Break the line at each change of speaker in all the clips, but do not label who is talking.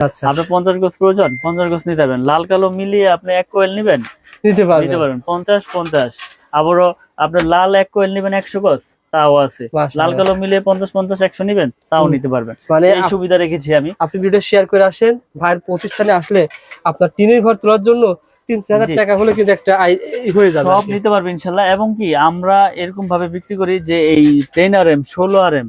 আচ্ছা।
আপনার পঞ্চাশ গজ প্রয়োজন পঞ্চাশ গজ নিতে পারবেন। লাল কালো মিলিয়ে আপনি এক কোয়েল নিবেন।
নিতে
নিতে
পারবেন।
পঞ্চাশ পঞ্চাশ। আবারও আপনার লাল এক কোয়েল নিবেন একশো গজ তাও আছে। লাল কালো মিলিয়ে পঞ্চাশ পঞ্চাশ একশো নিবেন তাও নিতে পারবেন।
মানে
সুবিধা রেখেছি আমি।
আপনি ভিডিও শেয়ার করে আসেন ভাইয়ের প্রতিষ্ঠানে আসলে আপনার টিনের ঘর তোলার জন্য টাকা হলে কিন্তু একটা হয়ে যাবে।
সব নিতে পারবে ইনশাল্লাহ এবং কি আমরা এরকম ভাবে বিক্রি করি যে এই টেন আর এম ষোলো আর এম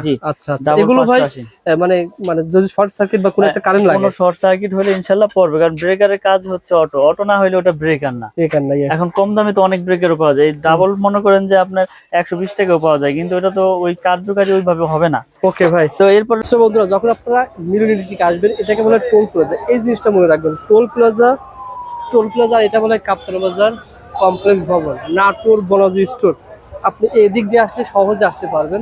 জি।
আচ্ছা আচ্ছা এগুলো ভাই মানে মানে যদি শর্ট সার্কিট বা কোনো একটা কারেন্ট লাগে?
কোনো শর্ট সার্কিট হলে পড়বে কারণ ব্রেকারের কাজ হচ্ছে অটো অটো না হলে ওটা ব্রেকার না।
নাই
এখন কম দামে তো অনেক ব্রেকেরও পাওয়া যায়। ডাবল মনে করেন যে আপনার টাকাও পাওয়া যায় কিন্তু এটা তো ওই কার্যকারী ওইভাবে হবে না।
ওকে ভাই।
তো এরপর
তো বন্ধুরা যখন আপনারা আসবেন এটাকে বলে টোল প্লাজা এই জিনিসটা মনে রাখবেন টোল প্লাজা টোল প্লাজা এটা বলে কাপ্তান বাজার কমপ্লেক্স ভবন নাটোর বনাজি স্টোর আপনি এদিক দিয়ে আসলে সহজে আসতে পারবেন।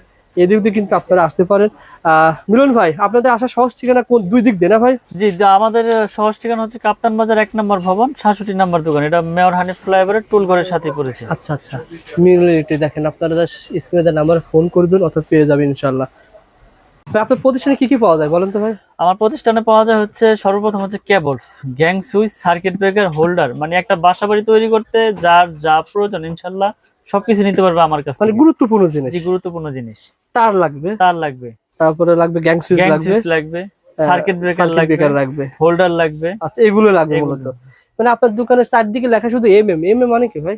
এদিক দিয়ে কিন্তু আপনারা আসতে পারেন। মিলন ভাই আপনাদের আসা সহজ ঠিকানা কোন দুই দিক দিয়ে না ভাই?
জি আমাদের সহজ ঠিকানা হচ্ছে কাপ্তান বাজার এক নম্বর ভবন সাতষট্টি নম্বর দোকান। এটা মেয়র হানিফ ফ্লাইওভারের টুল ঘরের সাথে পড়েছে।
আচ্ছা আচ্ছা। মিলন দেখেন আপনারা স্ক্রিনে নাম্বারে ফোন করবেন অথবা পেয়ে যাবেন ইনশাল্লাহ আপনার প্রতিষ্ঠানে কি কি পাওয়া যায় বলেন তো ভাই?
আমার প্রতিষ্ঠানে পাওয়া যায় হচ্ছে সর্বপ্রথম হচ্ছে cables gang switch circuit breaker holder. মানে একটা বাসা বাড়ি তৈরি করতে যার যা প্রয়োজন ইনশাল্লাহ সবকিছু নিতে পারবে আমার কাছে
তাহলে গুরুত্বপূর্ণ জিনিস।
গুরুত্বপূর্ণ জিনিস।
তার লাগবে।
তার লাগবে।
তারপরে লাগবে গ্যাং সুইচ লাগবে।
লাগবে সার্কিট ব্রেকার
সার্কিট
লাগবে
ব্রেকার লাগবে
হোল্ডার লাগবে।
আচ্ছা এগুলো লাগবে মূলত। মানে আপনার দোকানের চারদিকে লেখা শুধু এম এম এম এম মানে কি ভাই?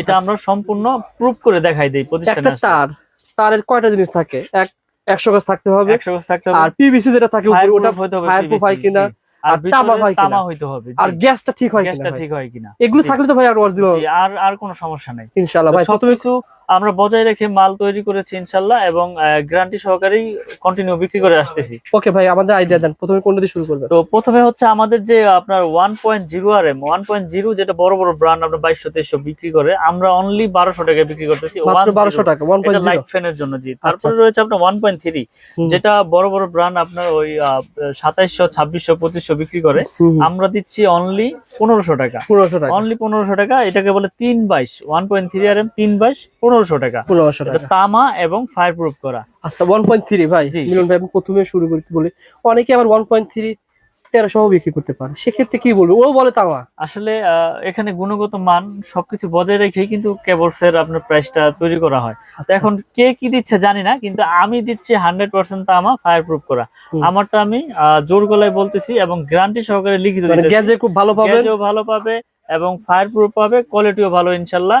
এটা
আচ্ছা।
আমরা সম্পূর্ণ প্রুফ করে দেখাই দেই
একটা
প্রতিষ্ঠানে
তার তারের কয়টা জিনিস থাকে? এক 100 গজ থাকতে হবে।
একশো গজ থাকতে হবে।
আর পিভিসি যেটা থাকে উপরে ওটা
হতে হবে
ফায়ার
প্রুফ
হয় কিনা,
আর
তামা হয় কিনা।
তামা হইতে হবে
আর গ্যাসটা ঠিক হয়
গ্যাসটা
কিনা? গ্যাসটা
ঠিক হয় কিনা
এগুলো থাকলে তো ভাই আর অরিজিনাল
জি, আর আর কোনো সমস্যা নাই।
ইনশাআল্লাহ ভাই প্রথমে
আমরা বজায় রেখে মাল তৈরি করেছি ইনশাল্লাহ এবং গ্যারান্টি সহকারেই কন্টিনিউ বিক্রি করে আসতেছি।
ওকে ভাই আমাদের আইডিয়া দেন। প্রথমে কোনটা দিয়ে শুরু করবেন?
তো প্রথমে হচ্ছে আমাদের যে আপনার one point zero R M one point zero যেটা বড় বড় ব্র্যান্ড আপনার বাইশশো তেইশশো বিক্রি করে আমরা অনলি বারোশো টাকায় বিক্রি করতেছি।
মাত্র
1.0
বারোশো টাকা ওয়ান পয়েন্ট
লাইট ফ্যানের জন্য জি।
আচ্ছা,
তারপরে
আচ্ছা।
রয়েছে আপনার ওয়ান পয়েন্ট থ্রি। যেটা বড় বড় ব্র্যান্ড আপনার ওই সাতাইশশো ছাব্বিশশো পঁচিশশো বিক্রি করে। আমরা দিচ্ছি অনলি পনেরোশো টাকা।
পনেরোশো টাকা।
অনলি পনেরোশো টাকা এটাকে বলে তিন বাইশ one point three R M তিন বাইশ পনেরোশো টাকা।
পনেরোশো টাকা।
তামা এবং ফায়ার প্রুফ করা।
আচ্ছা ওয়ান পয়েন্ট থ্রি ভাই মিলন ভাই আমি প্রথমে শুরু করতে বলি। অনেকে আবার ওয়ান পয়েন্ট থ্রি তেরোশো বিক্রি করতে পারে। সেক্ষেত্রে কি বলব? ও বলে তামা।
আসলে এখানে গুণগত মান সবকিছু বজায় রেখেই কিন্তু কেবলস এর আপনার প্রাইসটা তৈরি করা হয়।
আচ্ছা।
এখন কে কি দিচ্ছে জানি না কিন্তু আমি দিচ্ছি হান্ড্রেড পার্সেন্ট তামা ফায়ার প্রুফ করা আমারটা আমি জোর গলায় বলতেছি এবং গ্যারান্টি সহকারে লিখিত
মানে। গ্যাজে খুব ভালো
পাবে এবং ফায়ার প্রুফ পাবে কোয়ালিটিও ভালো ইনশাল্লাহ।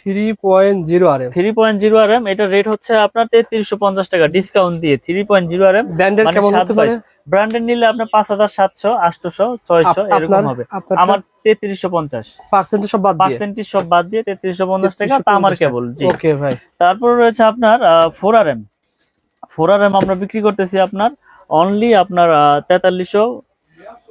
three point zero R M
three point zero R M এটা রেট হচ্ছে আপনার তেত্রিশশো পঞ্চাশ টাকা ডিসকাউন্ট দিয়ে three point zero R M
ব্র্যান্ডের কেমন হতে পারে?
ব্র্যান্ডের নিলে আপনার পাঁচ হাজার সাতশো আটশোশো ছয়শো এরকম হবে। আমার তেত্রিশশো পঞ্চাশ।
পার্সেন্টেজ সব বাদ
পার্সেন্টেজ সব বাদ দিয়ে তেত্রিশশো পঞ্চাশ টাকা তা আমার কেবল
ওকে ভাই।
তারপর রয়েছে আপনার four R M four R M আমরা বিক্রি করতেছি আপনার অনলি আপনার তেতাল্লিশশো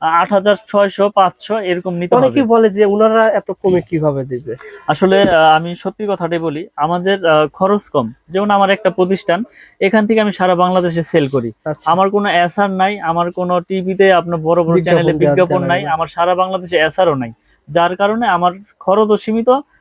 আট হাজার ছয়শো পাঁচশো এরকম নিতে
অনেকে বলে যে ওনারা এত কমে কীভাবে দিবে?
আসলে আমি সত্যি কথাটাই বলি আমাদের খরচ কম। যেমন আমার একটা প্রতিষ্ঠান এখান থেকে আমি সারা বাংলাদেশে সেল করি।
আচ্ছা।
আমার কোনো এসআর নাই আমার কোনো টিভিতে আপনার বড় বড় চ্যানেলে বিজ্ঞাপন নাই
নাই।
আমার সারা বাংলাদেশে এসআরও নাই। যার কারণে আমার খরচও সীমিত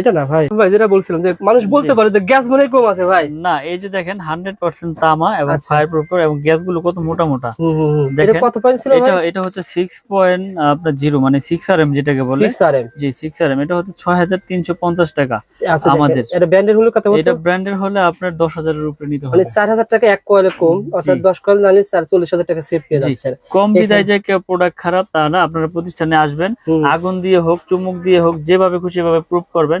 এটা না ভাই। ভাই যেটা বলছিলাম যে মানুষ বলতে পারে যে গ্যাস মনে কম আছে ভাই।
না এই যে দেখেন হান্ড্রেড পার্সেন্ট তামা এবং
আচ্ছা।
ফায়ার প্রুফ এবং গ্যাসগুলো কত মোটা মোটা।
এটা কত পয়েন্ট ছিল
এটা এটা হচ্ছে সিক্স পয়েন্ট আপনার জিরো মানে সিক্স আর যেটাকে বলে।
6 আরএম
জি সিক্স আর এটা হচ্ছে ছয় হাজার তিনশো পঞ্চাশ টাকা
আচ্ছা
আমাদের।
এটা ব্র্যান্ডের হলো কত
এটা ব্র্যান্ডের হলে আপনার দশ হাজারের উপরে নিতে
মানে
হবে।
4000 টাকা এক কয়েলে কম অর্থাৎ 10 কয়েল নালে 44000 টাকা সেভ পেয়ে। যাচ্ছেন।
কম বিদায় যে কেউ প্রোডাক্ট খারাপ তা না আপনারা প্রতিষ্ঠানে আসবেন আগুন দিয়ে হোক চুমুক দিয়ে হোক যেভাবে খুশি ভাবে প্রুফ করবেন।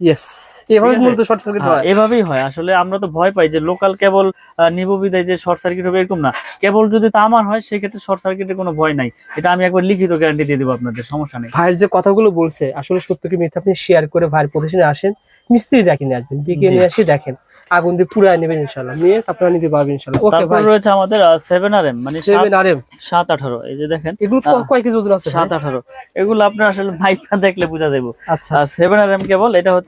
ইয়েস এভাবে মূলত শর্ট সার্কিট
হ্যাঁ, এভাবেই আসলে আমরা তো ভয় পাই যে লোকাল কেবল নিব বিদায় যে শর্ট সার্কিট হবে এরকম না। কেবল যদি তামার হয় সেক্ষেত্রে শর্ট সার্কিটের কোনো ভয় নাই। এটা আমি একবার লিখিত গ্যারান্টি দিয়ে দেবো আপনাদের সমস্যা নেই।
ভাইয়ের যে কথাগুলো বলছে আসলে সত্য মিথ্যা আপনি শেয়ার করে ভাইয়ের প্রতিষ্ঠানে আসেন মিস্ত্রি ডাকি নিয়ে আসবেন ডেকে নিয়ে আসি দেখেন। আগুন দিয়ে পুরাই নেবেন ইনশাল্লাহ নিয়ে আপনারা নিতে পারবেন ইনশাল্লাহ ওকে ভাই
রয়েছে আমাদের সেভেন আর এম মানে
সেভেন আর এম
সাত আঠারো এই যে দেখেন।
এগুলো কয় কেজি ওজন আছে
সাত আঠারো। এগুলো আপনার আসলে মাইকটা দেখলে বোঝা যাব
আচ্ছা
সেভেন আর এম কেবল এটা হচ্ছে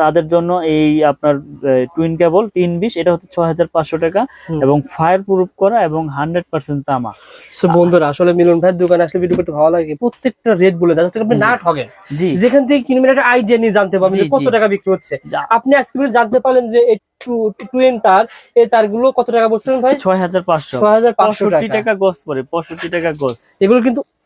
তাদের জন্য এই আপনার টুইন কেবল তিন বিশ এটা হচ্ছে ছয় হাজার পাঁচশো টাকা এবং ফায়ার প্রুফ করা এবং হান্ড্রেড পার্সেন্ট তামা।
বন্ধুরা আসলে মিলন ভাইয়ের দোকানে আসলে ভিডিও করতে ভালো লাগে। প্রত্যেকটা রেট বলে দেয় আপনি না ঠকেন
জি।
যেখান থেকে কিনবেন একটা আইডিয়া নিয়ে জানতে পারবেন কত টাকা বিক্রি হচ্ছে। আপনি আজকে জানতে পারলেন যে তার এই তারগুলো কত টাকা বলছিলেন ভাই?
ছয় হাজার পাঁচশো।
ছয় হাজার পাঁচশো টাকা
গোস পরে পঁয়ষট্টি টাকা গোস।
এগুলো কিন্তু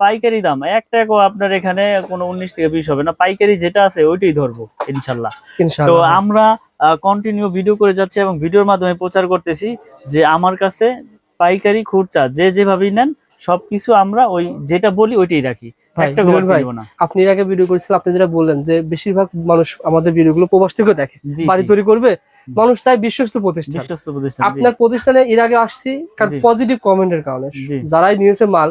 পাইকারি দাম
যত
ধরবেন?
এক টাকাও আপনার এখানে কোনো উনিশ থেকে বিশ হবে না পাইকারি যেটা আছে ওইটাই ধরবো ইনশাল্লাহ। তো আমরা কন্টিনিউ ভিডিও করে যাচ্ছি এবং ভিডিওর মাধ্যমে প্রচার করতেছি যে আমার কাছে পাইকারি খুচরা যে যেভাবেই নেন সবকিছু আমরা ওই যেটা বলি ওইটাই রাখি। একটা
আপনি এর আগে ভিডিও করেছিলেন আপনি যেটা বললেন যে বেশিরভাগ মানুষ আমাদের ভিডিওগুলো প্রবাস থেকে দেখে বাড়ি তৈরি করবে মানুষ চাই বিশ্বস্ত প্রতিষ্ঠান। আপনার প্রতিষ্ঠানে এর আগে আসছি কারণ। পজিটিভ কমেন্টের কারণে যারাই নিয়েছে মাল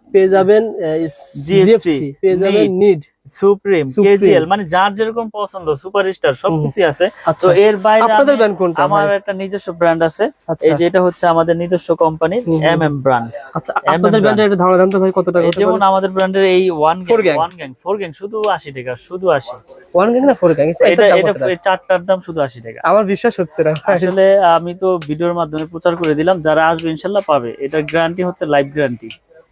পেয়ে যাবেন জিএফসি পেয়ে যাবেন নিড
সুপ্রিম কেজিএল মানে যার যেরকম পছন্দ সুপারস্টার সবকিছু আছে। তো
আচ্ছা।
এর বাইরে
আপনাদের
আমি-
কোনটা
আমার একটা নিজস্ব ব্র্যান্ড আছে।
আচ্ছা।
এই যে এটা হচ্ছে আমাদের নিজস্ব কোম্পানির
হুম হুম।
এম এম ব্র্যান্ড
আচ্ছা আপনাদের একটা ধারণা তো ভাই কত টাকা
যেমন আমাদের ব্র্যান্ডের এই one gang one gang four gang শুধু আশি টাকা শুধু আশি।
ওয়ান গ্যাং না ফোর গ্যাং
এটা এটা চারটার দাম শুধু আশি টাকা।
আমার বিশ্বাস হচ্ছে না
আসলে আমি তো ভিডিওর মাধ্যমে প্রচার করে দিলাম যারা আসবে ইনশাল্লাহ পাবে। এটা গ্যারান্টি হচ্ছে লাইফ গ্যারান্টি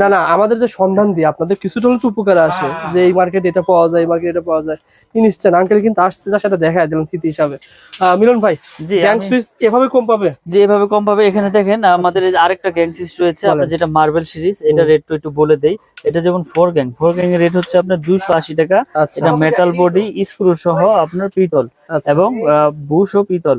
না না আমাদের যে সন্ধান দিয়ে আপনাদের কিছুটা হলে উপকার আসে
হ্যাঁ।
যে এই মার্কেট এটা পাওয়া যায় এই মার্কেট এটা পাওয়া যায়। ইনস্ট্যান্ট আঙ্কেল কিন্তু আসছে যার সাথে দেখা দিলাম স্মৃতি হিসাবে। মিলন ভাই
জি
গ্যাং সুইচ এভাবে কম পাবে?
যে এভাবে কম পাবে। এখানে দেখেন আমাদের আরেকটা গ্যাং সিরিজ রয়েছে। আপনার যেটা মার্বেল সিরিজ এটা রেট তো একটু বলে দেই। এটা যেমন ফোর গ্যাং ফোর গ্যাং এর রেট হচ্ছে আপনার দুইশো আশি টাকা।
আচ্ছা।
এটা মেটাল বডি স্ক্রু সহ আপনার পিতল
আচ্ছা।
এবং বুশ ও পিতল।